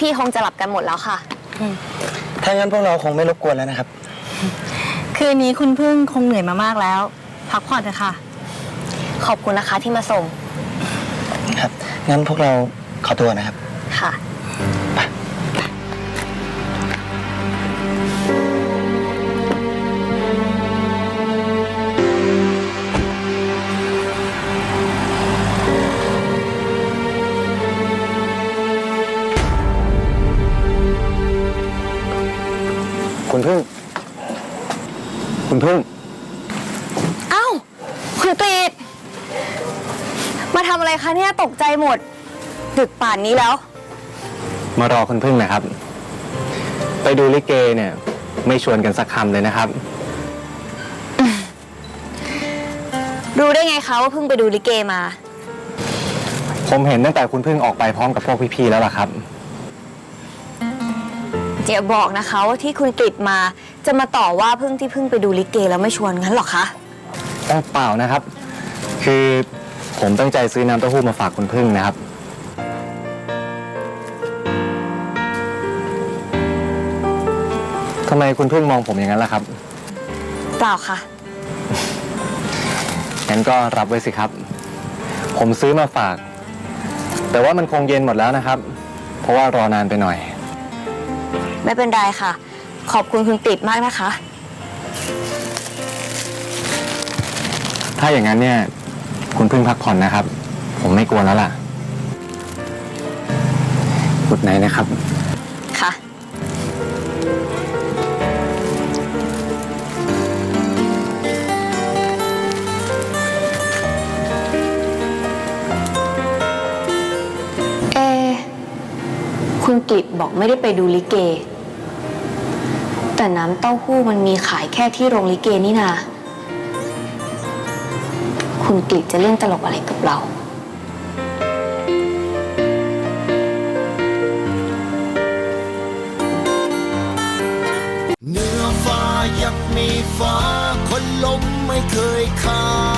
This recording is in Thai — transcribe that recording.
พี่ๆคงจะหลับกันหมดแล้วค่ะ ถ้างั้นพวกเราคงไม่รบกวนแล้วนะครับ คืนนี้คุณพึ่งคงเหนื่อยมามากแล้ว พักผ่อนเถอะค่ะ ขอบคุณนะคะที่มาส่ง ครับ งั้นพวกเราขอตัวนะครับ ค่ะ คุณพึ่ง คุณพึ่ง เอ้า คุณกรีดมาทำอะไรคะเนี่ยตกใจหมด ดึกป่านนี้แล้ว มารอคุณพึ่งนะครับ ไปดูลิเกเนี่ย ไม่ชวนกันสักคำเลยนะครับ รู้ได้ไงคะว่าเพิ่งไปดูลิเกมา ผมเห็นตั้งแต่คุณพึ่งออกไปพร้อมกับพวกพี่ๆแล้วล่ะครับ เดี๋ยวบอกนะคะว่าที่คุณกริดมาจะมาต่อว่าเพิ่งที่เพิ่งไปดูลิเกแล้วไม่ชวนงั้นเหรอคะเอ้าเปล่านะครับ คือผมตั้งใจซื้อน้ำเต้าหู้มาฝากคุณพึ่งนะครับ ทำไมคุณพึ่งมองผมอย่างนั้นล่ะครับ เปล่าค่ะ งั้นก็รับไว้สิครับ ผมซื้อมาฝาก แต่ว่ามันคงเย็นหมดแล้วนะครับ เพราะว่ารอนานไปหน่อย ไม่เป็นไรค่ะ ขอบคุณคุณกริดมากนะคะ ถ้าอย่างนั้นเนี่ย คุณพึ่งพักผ่อนนะครับ ผมไม่กลัวแล้วล่ะกุดไหนนะครับ ค่ะ เอะคุณกิตบอกไม่ได้ไปดูลิเก แต่น้ำเต้าหู้มันมีขายแค่ที่โรงลิเกนี่นา คุณกิตจะเล่นตลกอะไรกับเรา เนื้อฟ้ายังมีฟ้า คนลมไม่เคยขาด